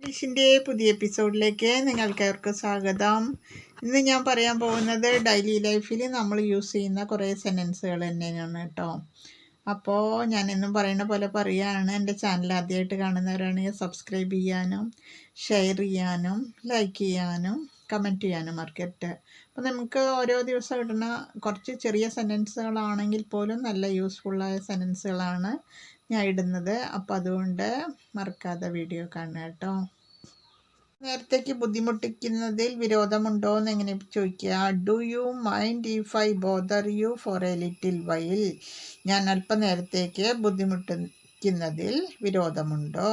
ഇംഗ്ലീഷിന്റെ പുതിയ എപ്പിസോഡിലേക്ക് നിങ്ങൾക്കേവർക്ക് സ്വാഗതം. ഇന്ന് ഞാൻ പറയാൻ പോകുന്നത് ഡെയിലി ലൈഫിൽ നമ്മൾ യൂസ് ചെയ്യുന്ന കുറേ സെന്റൻസുകൾ തന്നെയാണ് കേട്ടോ. അപ്പോൾ ഞാനെന്നും പറയുന്ന പോലെ പറയുകയാണ് എന്റെ ചാനൽ ആദ്യമായിട്ട് കാണുന്നവരാണെങ്കിൽ സബ്സ്ക്രൈബ് ചെയ്യാനും ഷെയർ ചെയ്യാനും ലൈക്ക് ചെയ്യാനും കമന്റ് ചെയ്യാനും മറക്കരുത്. അപ്പോൾ നമുക്ക് ഓരോ ദിവസം കിട്ടുന്ന കുറച്ച് ചെറിയ സെന്റൻസുകളാണെങ്കിൽ പോലും നല്ല യൂസ്ഫുള്ളായ സെന്റൻസുകളാണ് ഞാൻ ഇടുന്നത് അപ്പോൾ അതുകൊണ്ട് മറക്കാതെ വീഡിയോ കാണുക കേട്ടോ. നേരത്തേക്ക് ബുദ്ധിമുട്ടിക്കുന്നതിൽ വിരോധമുണ്ടോ എന്ന് എങ്ങനെ ചോദിക്കുക? Do you mind if I bother you for a little while ഞാൻ അല്പനേരത്തേക്ക് ബുദ്ധിമുട്ടിക്കുന്നതിൽ വിരോധമുണ്ടോ?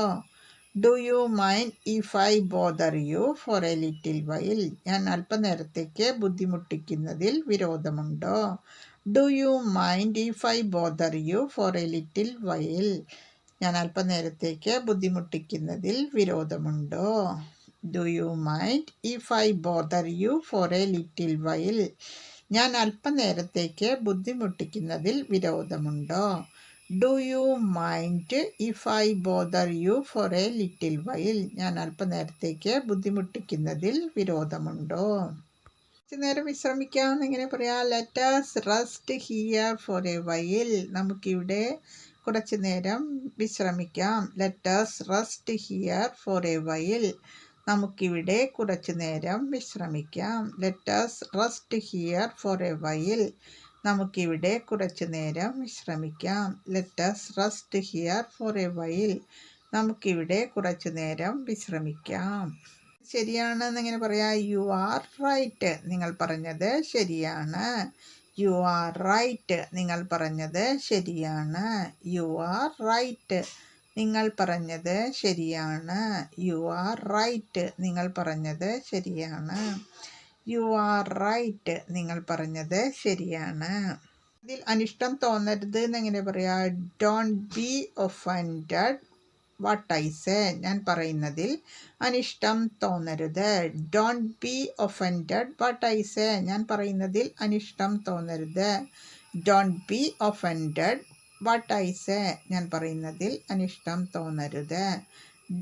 Do you mind if I bother you for a little while ഞാൻ അല്പനേരത്തേക്ക് ബുദ്ധിമുട്ടിക്കുന്നതിൽ വിരോധമുണ്ടോ? Do you mind if I bother you for a little while ഞാൻ അല്പനേരത്തേക്ക് ബുദ്ധിമുട്ടിക്കുന്നതിൽ വിരോധമുണ്ടോ? Do you mind if I bother you for a little while ഞാൻ അല്പനേരത്തേക്ക് ബുദ്ധിമുട്ടിക്കുന്നതിൽ വിരോധമുണ്ടോ? Do you mind if I bother you for a little while ഞാൻ അല്പനേരത്തേക്ക് ബുദ്ധിമുട്ടിക്കുന്നതിൽ വിരോധമുണ്ടോ? കുറച്ച് നേരം വിശ്രമിക്കാമെന്ന് ഇങ്ങനെ പറയാം. Let's rest here for a while നമുക്കിവിടെ കുറച്ച് നേരം വിശ്രമിക്കാം. Let's rest here for a while നമുക്കിവിടെ കുറച്ച് നേരം വിശ്രമിക്കാം. Let's rest here for a while നമുക്കിവിടെ കുറച്ച് നേരം വിശ്രമിക്കാം. Let's rest here for a while നമുക്കിവിടെ കുറച്ച് നേരം വിശ്രമിക്കാം. ശരിയാണെന്ന് ഇങ്ങനെ പറയാം യു ആർ റൈറ്റ് നിങ്ങൾ പറഞ്ഞത് ശരിയാണ്. യു ആർ റൈറ്റ് നിങ്ങൾ പറഞ്ഞത് ശരിയാണ്. യു ആർ റൈറ്റ് നിങ്ങൾ പറഞ്ഞത് ശരിയാണ്. യു ആർ റൈറ്റ് നിങ്ങൾ പറഞ്ഞത് ശരിയാണ്. യു ആർ റൈറ്റ് നിങ്ങൾ പറഞ്ഞത് ശരിയാണ്. ഇതിൽ അനിഷ്ടം തോന്നരുത് എന്നെങ്ങനെ പറയാം don't be offended what I say ഞാൻ പറയുന്നതിൽ അനിഷ്ടം തോന്നരുത്. Don't be offended what I say ഞാൻ പറയുന്നതിൽ അനിഷ്ടം തോന്നരുത്. Don't be offended what I say ഞാൻ പറയുന്നതിൽ അനിഷ്ടം തോന്നരുത്.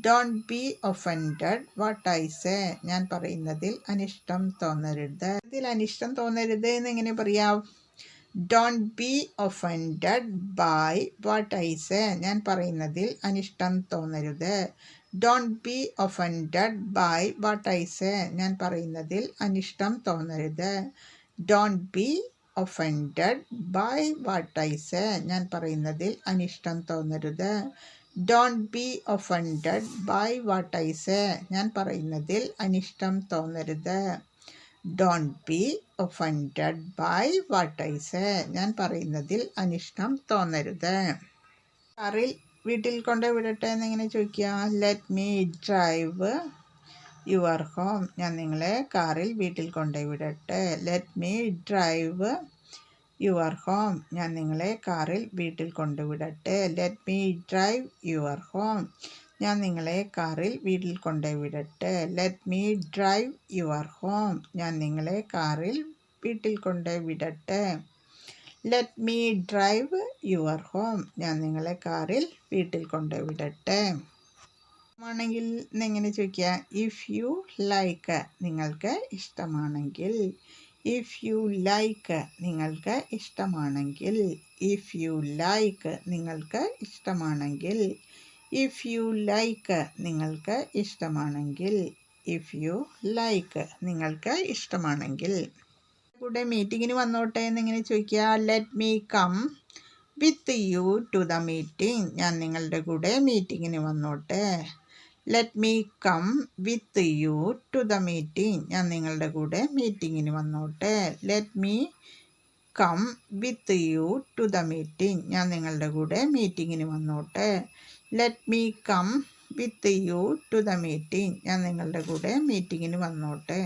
Don't be offended what I say ഞാൻ പറയുന്നതിൽ അനിഷ്ടം തോന്നരുത്. ഇതിൽ അനിഷ്ടം തോന്നരുത് എന്ന് എങ്ങനെ പറയാം? Don't be offended by what I say ഞാൻ പറയുന്നതിൽ അനിഷ്ടം തോന്നരുത്. Don't be offended by what I say ഞാൻ പറയുന്നതിൽ അനിഷ്ടം തോന്നരുത്. Don't be offended by what I say ഞാൻ പറയുന്നതിൽ അനിഷ്ടം തോന്നരുത്. Don't be offended by what I say ഞാൻ പറയുന്നതിൽ അനിഷ്ടം തോന്നരുത്. Don't be offended by what I say ഞാൻ പറയുന്നതിൽ അനിഷ്ടം തോന്നരുത്. കാറിൽ വീട്ടിൽ കൊണ്ട് വിടട്ടെ എന്നിങ്ങനെ ചോദിക്കുക let me drive your home ഞാൻ നിങ്ങളെ കാറിൽ വീട്ടിൽ കൊണ്ട് വിടട്ടെ. Let me drive your home ഞാൻ നിങ്ങളെ കാറിൽ വീട്ടിൽ കൊണ്ടുവിടട്ടെ let me drive your home ഞാൻ നിങ്ങളെ കാറിൽ വീട്ടിൽ കൊണ്ടുവിടട്ടെ let me drive your home ഞാൻ നിങ്ങളെ കാറിൽ വീട്ടിൽ കൊണ്ടുവിടട്ടെ let me drive your home ഞാൻ നിങ്ങളെ കാറിൽ വീട്ടിൽ കൊണ്ടുവിടട്ടെ ആണെങ്കിൽ എങ്ങനെ ചോദിക്കുക? ഇഫ് യു ലൈക്ക് നിങ്ങൾക്ക് ഇഷ്ടമാണെങ്കിൽ. ഇഫ് യു ലൈക്ക് നിങ്ങൾക്ക് ഇഷ്ടമാണെങ്കിൽ. ഇഫ് യു ലൈക്ക് നിങ്ങൾക്ക് ഇഷ്ടമാണെങ്കിൽ. ഇഫ് യു ലൈക്ക് നിങ്ങൾക്ക് ഇഷ്ടമാണെങ്കിൽ ഇഫ് യു ലൈക്ക് നിങ്ങൾക്ക് ഇഷ്ടമാണെങ്കിൽ. കൂടെ മീറ്റിങ്ങിന് വന്നോട്ടെ എന്നിങ്ങനെ ചോദിക്കുക. Let me come with you to the meeting ഞാൻ നിങ്ങളുടെ കൂടെ മീറ്റിങ്ങിന് വന്നോട്ടെ. Let me come with you to the meeting ഞാൻ നിങ്ങളുടെ കൂടെ മീറ്റിങ്ങിന് വന്നോട്ടെ. Let me come with you to the meeting ഞാൻ നിങ്ങളുടെ കൂടെ മീറ്റിങ്ങിന് വന്നോട്ടെ. Let me come with you to the meeting ഞാൻ നിങ്ങളുടെ കൂടെ മീറ്റിങ്ങിന് വന്നോട്ടെ.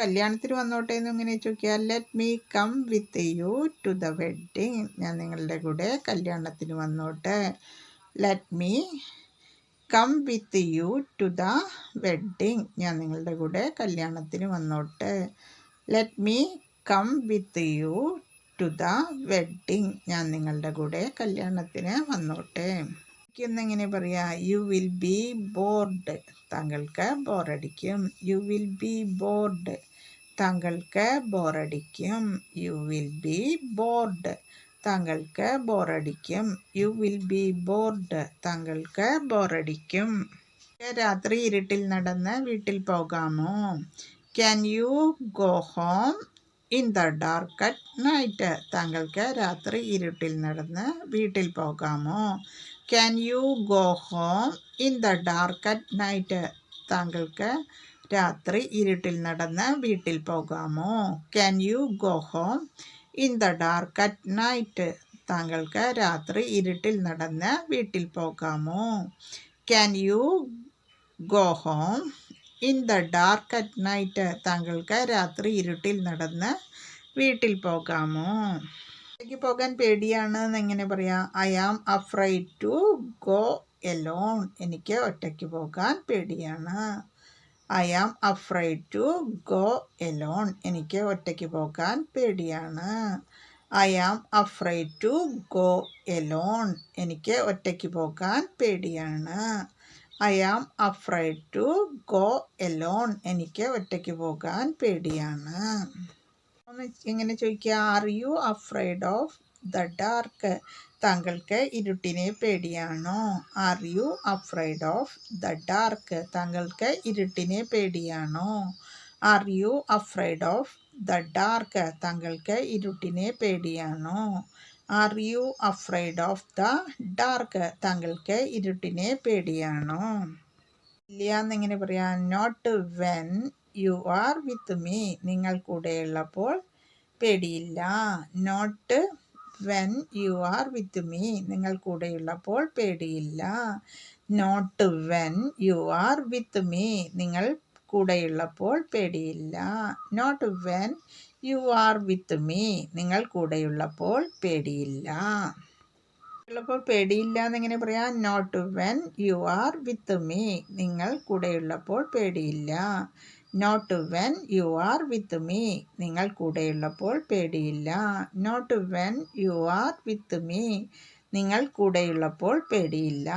കല്യാണത്തിന് വന്നോട്ടെ എന്ന് ഇങ്ങനെ ചോദിക്കുക? Let me come with you to the wedding ഞാൻ നിങ്ങളുടെ കൂടെ കല്യാണത്തിന് വന്നോട്ടെ. Let me come with you to the wedding ഞാൻ നിങ്ങളുടെ കൂടെ കല്യാണത്തിന് വന്നോട്ടെ. Let me come with you to the wedding ഞാൻ നിങ്ങളുടെ കൂടെ കല്യാണത്തിന് വന്നോട്ടെ. എന്നെങ്ങനെ പറയാ? യു വിൽ ബി ബോർഡ് താങ്കൾക്ക് ബോറടിക്കും. യു വിൽ ബി ബോർഡ് താങ്കൾക്ക് ബോറടിക്കും. യു വിൽ ബി ബോർഡ് താങ്കൾക്ക് ബോറടിക്കും. യു വിൽ ബി ബോർഡ് താങ്കൾക്ക് ബോറടിക്കും. രാത്രി ഇരുട്ടിൽ നടന്ന് വീട്ടിൽ പോകാമോ? Can you go home in the dark at night. താങ്കൾക്ക് രാത്രി ഇരുട്ടിൽ നടന്ന് വീട്ടിൽ പോകാമോ? Can you go home in the dark at night? താങ്കൾക്ക് രാത്രി ഇരുട്ടിൽ നടന്ന് വീട്ടിൽ പോകാമോ? Can you go home in the dark at night? താങ്കൾക്ക് രാത്രി ഇരുട്ടിൽ നടന്ന് വീട്ടിൽ പോകാമോ? Can you go home in the dark at night താങ്കൾക്ക് രാത്രി ഇരുട്ടിൽ നടന്ന് വീട്ടിൽ പോകാമോ? ഒറ്റയ്ക്ക് പോകാൻ പേടിയാണ് എങ്ങനെ പറയാം? I am afraid to go alone എനിക്ക് ഒറ്റയ്ക്ക് പോകാൻ പേടിയാണ്. I am afraid to go alone എനിക്ക് ഒറ്റയ്ക്ക് പോകാൻ പേടിയാണ്. I am afraid to go alone എനിക്ക് ഒറ്റയ്ക്ക് പോകാൻ പേടിയാണ്. I am afraid to go alone എനിക്ക് ഒറ്റയ്ക്ക് പോകാൻ പേടിയാണ്. എങ്ങനെ ചോദിക്കുക? Are you afraid of the dark താങ്കൾക്ക് ഇരുട്ടിനെ പേടിയാണോ? Are you afraid of the dark താങ്കൾക്ക് ഇരുട്ടിനെ പേടിയാണോ? Are you afraid of the dark താങ്കൾക്ക് ഇരുട്ടിനെ പേടിയാണോ? Are you afraid of the dark താങ്കൾക്ക് ഇരുട്ടിനെ പേടിയാണോ? ഇല്ല എന്നിങ്ങനെ പറയാം not when you are with me നിങ്ങൾ കൂടെയുള്ളപ്പോൾ പേടിയില്ല. Not when you are with me നിങ്ങൾ കൂടെയുള്ളപ്പോൾ പേടിയില്ല. Not when you are with me നിങ്ങൾ കൂടെയുള്ളപ്പോൾ പേടിയില്ല. Not when you are with me നിങ്ങൾ കൂടെയുള്ളപ്പോൾ പേടിയില്ല. ഉള്ളപ്പോൾ പേടിയില്ല എന്നെങ്ങനെ പറയാം not when you are with me നിങ്ങൾ കൂടെയുള്ളപ്പോൾ പേടിയില്ല. Not when you are with me നിങ്ങൾ കൂടെയുള്ളപ്പോൾ പേടിയില്ല. Not when you are with me നിങ്ങൾ കൂടെയുള്ളപ്പോൾ പേടിയില്ല.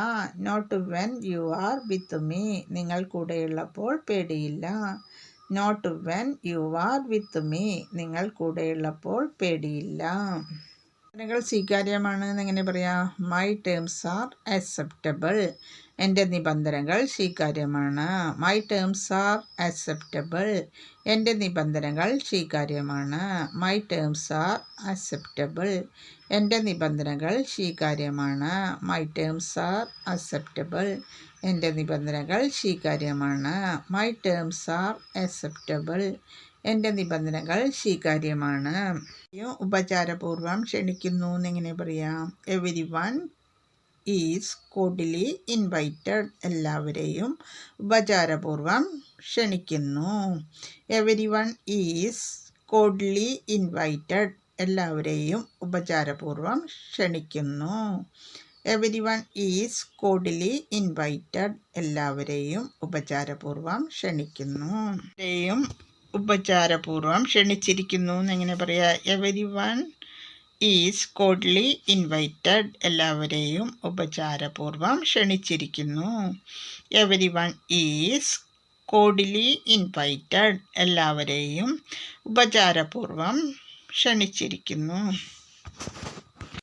Not when you are with me നിങ്ങൾ കൂടെയുള്ളപ്പോൾ പേടിയില്ല. Not when you are with me നിങ്ങൾ കൂടെയുള്ളപ്പോൾ പേടിയില്ല. നിബന്ധനകൾ സ്വീകാര്യമാണ് എന്നെങ്ങനെ പറയാം? മൈ ടേംസ് ആർ അക്സെപ്റ്റബിൾ എന്റെ നിബന്ധനകൾ സ്വീകാര്യമാണ്. മൈ ടേംസ് ആർ അക്സെപ്റ്റബിൾ എന്റെ നിബന്ധനകൾ സ്വീകാര്യമാണ്. മൈ ടേംസ് ആർ അക്സെപ്റ്റബിൾ എന്റെ നിബന്ധനകൾ സ്വീകാര്യമാണ്. മൈ ടേംസ് ആർ അക്സെപ്റ്റബിൾ എന്റെ നിബന്ധനകൾ സ്വീകാര്യമാണ്. മൈ ടേംസ് ആർ അക്സെപ്റ്റബിൾ എന്റെ നിബന്ധനകൾ സ്വീകാര്യമാണ്. ഉപചാരപൂർവം ക്ഷണിക്കുന്നു എന്നിങ്ങനെ പറയാം. Every one is cordially invited എല്ലാവരെയും ഉപചാരപൂർവം ക്ഷണിക്കുന്നു. Every one is cordially invited എല്ലാവരെയും ഉപചാരപൂർവം ക്ഷണിക്കുന്നു. Every one is cordially invited എല്ലാവരെയും ഉപചാരപൂർവം ക്ഷണിക്കുന്നു. ഉപചാരപൂർവം ക്ഷണിച്ചിരിക്കുന്നു എന്നെങ്ങനെ പറയാ. Every one is cordially invited എല്ലാവരെയും ഉപചാരപൂർവം ക്ഷണിച്ചിരിക്കുന്നു. Every one is cordially invited എല്ലാവരെയും ഉപചാരപൂർവം ക്ഷണിച്ചിരിക്കുന്നു.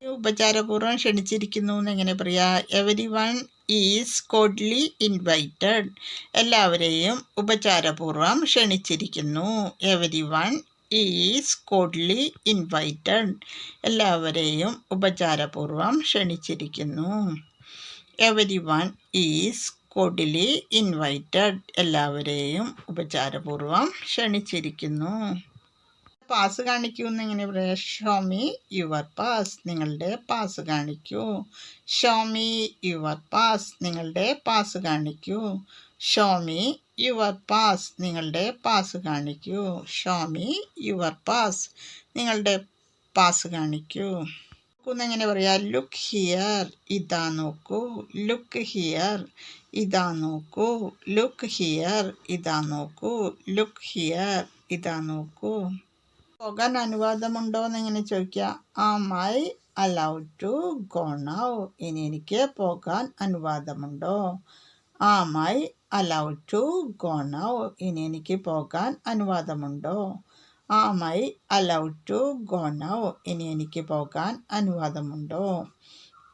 ഉപചാരപൂർവം ക്ഷണിച്ചിരിക്കുന്നു എന്ന് എങ്ങനെ പറയാം? Every one is cordially invited എല്ലാവരെയും ഉപചാരപൂർവം ക്ഷണിച്ചിരിക്കുന്നു. Every one is cordially invited എല്ലാവരെയും ഉപചാരപൂർവം ക്ഷണിച്ചിരിക്കുന്നു. Every one is cordially invited എല്ലാവരെയും ഉപചാരപൂർവം ക്ഷണിച്ചിരിക്കുന്നു. പാസ് കാണിക്കൂ എന്ന് എങ്ങനെ പറയാം ഷോമി യുവർ പാസ് നിങ്ങളുടെ പാസ് കാണിക്കൂ. ഷോമി യുവർ പാസ് നിങ്ങളുടെ പാസ് കാണിക്കൂ. ഷോമി യുവർ പാസ് നിങ്ങളുടെ പാസ് കാണിക്കൂ. ഷോമി യുവർ പാസ് നിങ്ങളുടെ പാസ് കാണിക്കൂ. െങ്ങനെ പറയാ ലുക്ക് ഹിയർ ഇതാ നോക്കൂ. ലുക്ക് ഹിയർ ഇതാ നോക്കൂ. ലുക്ക് ഹിയർ ഇതാ നോക്കൂ. ലുക്ക് ഹിയർ ഇതാ നോക്കൂ. പോകാൻ അനുവാദമുണ്ടോ എന്ന് ഇങ്ങനെ ചോദിക്കുക am I allowed to go now ഇനി എനിക്ക് പോകാൻ അനുവാദമുണ്ടോ? Am I allowed to go now ഇനി എനിക്ക് പോകാൻ അനുവാദമുണ്ടോ? Am I allowed to go now ഇനി എനിക്ക് പോകാൻ അനുവാദമുണ്ടോ?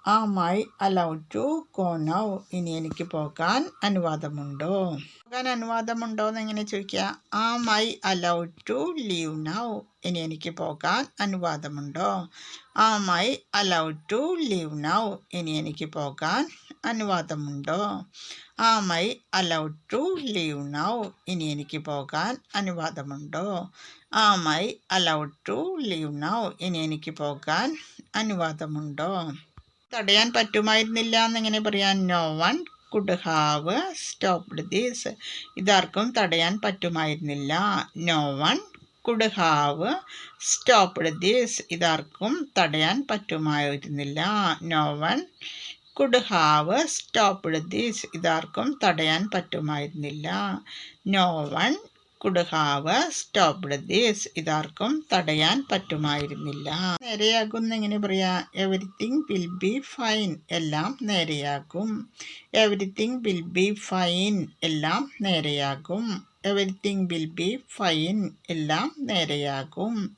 Am I allowed to go now ഇനി എനിക്ക് പോകാൻ അനുവാദമുണ്ടോ? പോകാൻ അനുവാദമുണ്ടോ എന്ന് എങ്ങനെ ചോദിക്കുക? Am I allowed to leave now ഇനി എനിക്ക് പോകാൻ അനുവാദമുണ്ടോ? Am I allowed to leave now ഇനി എനിക്ക് പോകാൻ അനുവാദമുണ്ടോ? Am I allowed to leave now ഇനി എനിക്ക് പോകാൻ അനുവാദമുണ്ടോ? Am I allowed to leave now ഇനി എനിക്ക് പോകാൻ അനുവാദമുണ്ടോ? തടയാൻ പറ്റുമായിരുന്നില്ല എന്നിങ്ങനെ പറയാൻ no one could have stopped these ഇതാർക്കും തടയാൻ പറ്റുമായിരുന്നില്ല. No one could have stopped these ഇതാർക്കും തടയാൻ പറ്റുമായിരുന്നില്ല. No one could have stopped these ഇതാർക്കും തടയാൻ പറ്റുമായിരുന്നില്ല. No one could have stopped these ഇതാർക്കും തടയാൻ പറ്റുമായിരുന്നില്ല. നേരെയാകും എങ്ങനെ പറയാ? എവറിത്തിങ് വിൽ ബി ഫൈൻ എല്ലാം നേരെയാകും. എവറിത്തിങ് വിൽ ബി ഫൈൻ എല്ലാം നേരെയാകും. എവറിത്തിങ് വിൽ ബി ഫൈൻ എല്ലാം നേരെയാകും.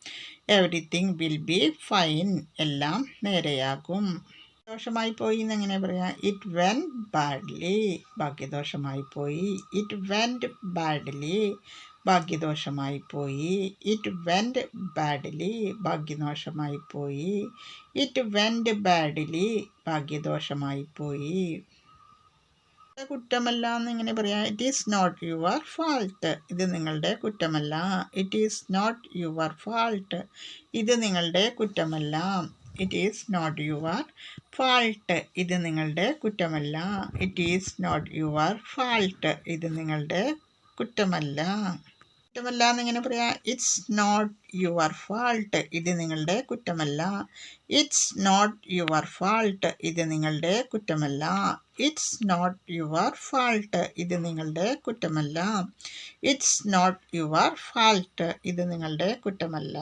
എവറിത്തിങ് വിൽ ബി ഫൈൻ എല്ലാം നേരെയാകും. ദോഷമായി പോയി എന്നെങ്ങനെ പറയാം? ഇറ്റ് വെൻ ബാഡ്ലി ഭാഗ്യദോഷമായി പോയി. ഇറ്റ് വെന്റ് ബാഡ്ലി ഭാഗ്യദോഷമായി പോയി ഇറ്റ് വെന്റ് ബാഡ്ലി ഭാഗ്യദോഷമായി പോയി ഇറ്റ് വെന്റ് ബാഡ്ലി ഭാഗ്യദോഷമായി പോയി കുറ്റമല്ല എന്നിങ്ങനെ പറയാം it is not your fault ഇത് നിങ്ങളുടെ കുറ്റമല്ല. It is not your fault ഇത് നിങ്ങളുടെ കുറ്റമല്ല. It is not your fault ഇത് നിങ്ങളുടെ കുറ്റമല്ല. It is not your fault ഇത് നിങ്ങളുടെ കുറ്റമല്ല. കുറ്റമല്ല എന്നിങ്ങനെ പറയാം ഇറ്റ്സ് നോട്ട് യുവർ ഫാൾട്ട് ഇത് നിങ്ങളുടെ കുറ്റമല്ല. ഇറ്റ്സ് നോട്ട് യുവർ ഫാൾട്ട് ഇത് നിങ്ങളുടെ കുറ്റമല്ല. ഇറ്റ്സ് നോട്ട് യുവർ ഫാൾട്ട് ഇത് നിങ്ങളുടെ കുറ്റമല്ല. ഇറ്റ്സ് നോട്ട് യുവർ ഫാൾട്ട് ഇത് നിങ്ങളുടെ കുറ്റമല്ല.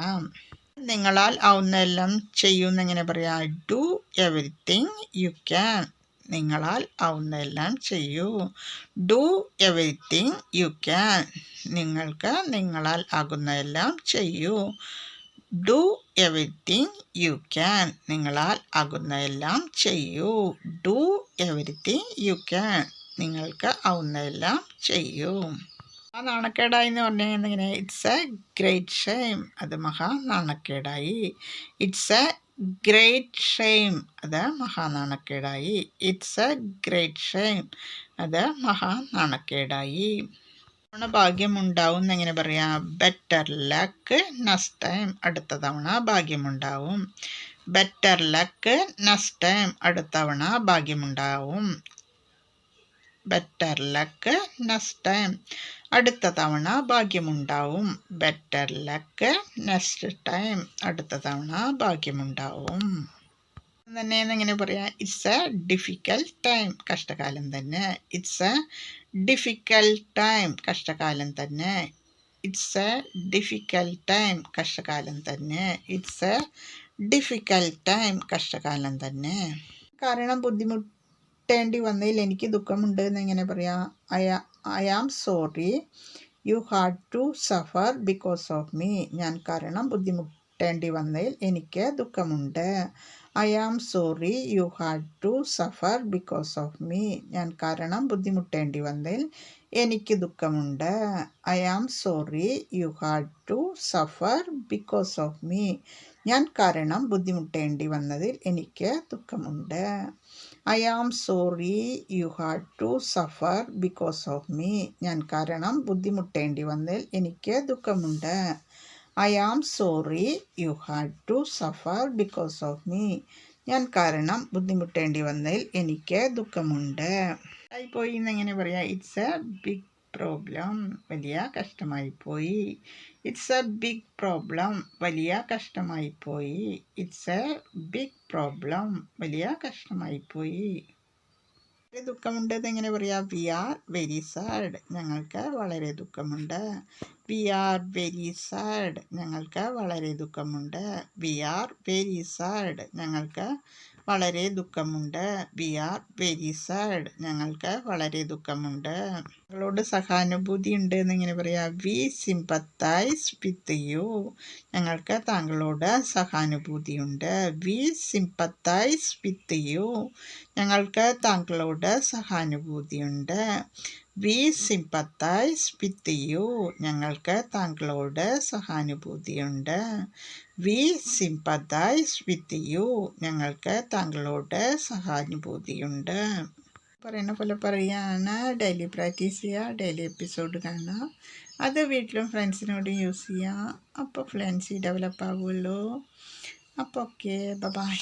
നിങ്ങളാൽ ആവുന്നതെല്ലാം ചെയ്യുമെന്നെങ്ങനെ പറയാം. ഡു എവറിത്തിങ് യു ക്യാൻ നിങ്ങളാൽ ആവുന്നതെല്ലാം ചെയ്യൂ. ഡു എവറിത്തിങ് യു ക്യാൻ നിങ്ങൾക്ക് നിങ്ങളാൽ ആകുന്നതെല്ലാം ചെയ്യൂ. ഡു എവറിത്തിങ് യു ക്യാൻ നിങ്ങളാൽ ആകുന്നതെല്ലാം ചെയ്യൂ. ഡു എവറിത്തിങ് യു ക്യാൻ നിങ്ങൾക്ക് ആവുന്നതെല്ലാം ചെയ്യൂ. ആ നാണക്കേടായി എന്ന് പറഞ്ഞു കഴിഞ്ഞാൽ ഇറ്റ്സ് എ ഗ്രേറ്റ് ഷെയിം അത് മഹാ നാണക്കേടായി ഇറ്റ്സ് എ ഗ്രേറ്റ് ഷെയിം അത് മഹാനാണക്കേടായി. ഇറ്റ്സ് എ ഗ്രേറ്റ് ഷെയിം അത് മഹാനാണക്കേടായി. തവണ ഭാഗ്യമുണ്ടാവും എന്നെങ്ങനെ പറയാം? ബെറ്റർ ലക്ക് നെക്സ്റ്റ് ടൈം അടുത്ത തവണ ഭാഗ്യമുണ്ടാവും. ബെറ്റർ ലക്ക് നെക്സ്റ്റ് ടൈം അടുത്ത തവണ ഭാഗ്യമുണ്ടാവും. ബെറ്റർ ലക്ക് നെക്സ്റ്റ് ടൈം അടുത്ത തവണ ഭാഗ്യമുണ്ടാവും. ബെറ്റർ ലക്ക് നെക്സ്റ്റ് ടൈം അടുത്ത തവണ ഭാഗ്യമുണ്ടാവും. തന്നെ എന്നിങ്ങനെ പറയാം. ഇറ്റ്സ് എ ഡിഫിക്കൽട്ട് ടൈം കഷ്ടകാലം തന്നെ. ഇറ്റ്സ് എ ഡിഫിക്കൽട്ട് ടൈം കഷ്ടകാലം തന്നെ. ഇറ്റ്സ് എ ഡിഫിക്കൽട്ട് ടൈം കഷ്ടകാലം തന്നെ. ഇറ്റ്സ് എ ഡിഫിക്കൽട്ട് ടൈം കഷ്ടകാലം തന്നെ. കാരണം ബുദ്ധിമുട്ടേണ്ടി വന്നതിൽ എനിക്ക് ദുഃഖമുണ്ട് എന്ന് എങ്ങനെ പറയാം? അയ I am sorry you had to suffer because of me ഞാൻ കാരണം ബുദ്ധിമുട്ടേണ്ടി വന്നതിൽ എനിക്ക് ദുഃഖമുണ്ട്. I am sorry you had to suffer because of me ഞാൻ കാരണം ബുദ്ധിമുട്ടേണ്ടി വന്നതിൽ എനിക്ക് ദുഃഖമുണ്ട്. I am sorry you had to suffer because of me ഞാൻ കാരണം ബുദ്ധിമുട്ടേണ്ടി വന്നതിൽ എനിക്ക് ദുഃഖമുണ്ട്. I am sorry you had to suffer because of me ഞാൻ കാരണം ബുദ്ധിമുട്ടേണ്ടി വന്നതിൽ എനിക്ക് ദുഃഖമുണ്ട്. I am sorry you had to suffer because of me ഞാൻ കാരണം ബുദ്ധിമുട്ടേണ്ടി വന്നതിൽ എനിക്ക് ദുഃഖമുണ്ട്. ആയിപ്പോയി എന്നെങ്ങനെ പറയാം? ഇറ്റ്സ് എ ബിഗ് പ്രോബ്ലം വലിയ കഷ്ടമായി പോയി ഇറ്റ്സ് എ ബിഗ് പ്രോബ്ലം വലിയ കഷ്ടമായി പോയി. ഇറ്റ്സ് എ ബിഗ് പ്രോബ്ലം വലിയ കഷ്ടമായി പോയി. ദുഃഖമുണ്ട്. എന്നെങ്ങനെ പറയാം? വി ആർ വെരി സാഡ് ഞങ്ങൾക്ക് വളരെ ദുഃഖമുണ്ട്. വി ആർ വെരി സാഡ് ഞങ്ങൾക്ക് വളരെ ദുഃഖമുണ്ട്. വി ആർ വെരി സാഡ് ഞങ്ങൾക്ക് വളരെ ദുഃഖമുണ്ട്. We are very sad. ഞങ്ങൾക്ക് വളരെ ദുഃഖമുണ്ട്. ഞങ്ങളോട് സഹാനുഭൂതി ഉണ്ട് എന്നിങ്ങനെ പറയാം വി സിംപത്തൈസ് വിത്ത് യു. ഞങ്ങൾക്ക് താങ്കളോട് സഹാനുഭൂതിയുണ്ട് വി സിംപത്തൈസ് വിത്ത് യു. ഞങ്ങൾക്ക് താങ്കളോട് സഹാനുഭൂതിയുണ്ട് വി സിംപത്തൈസ് വിത്ത് യു ഞങ്ങൾക്ക് താങ്കളോട് സഹാനുഭൂതിയുണ്ട്. വി സിംപത്തൈസ് വിത്ത് യു ഞങ്ങൾക്ക് താങ്കളോട് സഹാനുഭൂതിയുണ്ട്. പറയുന്ന പോലെ പറയുകയാണ് ഡെയിലി പ്രാക്ടീസ് ചെയ്യുക ഡെയിലി എപ്പിസോഡ് കാണുക അത് വീട്ടിലും ഫ്രണ്ട്സിനോടും യൂസ് ചെയ്യുക അപ്പോൾ ഫ്ലുവൻസി ഡെവലപ്പ് ആവുമല്ലോ അപ്പോൾ ഓക്കെ. ബൈ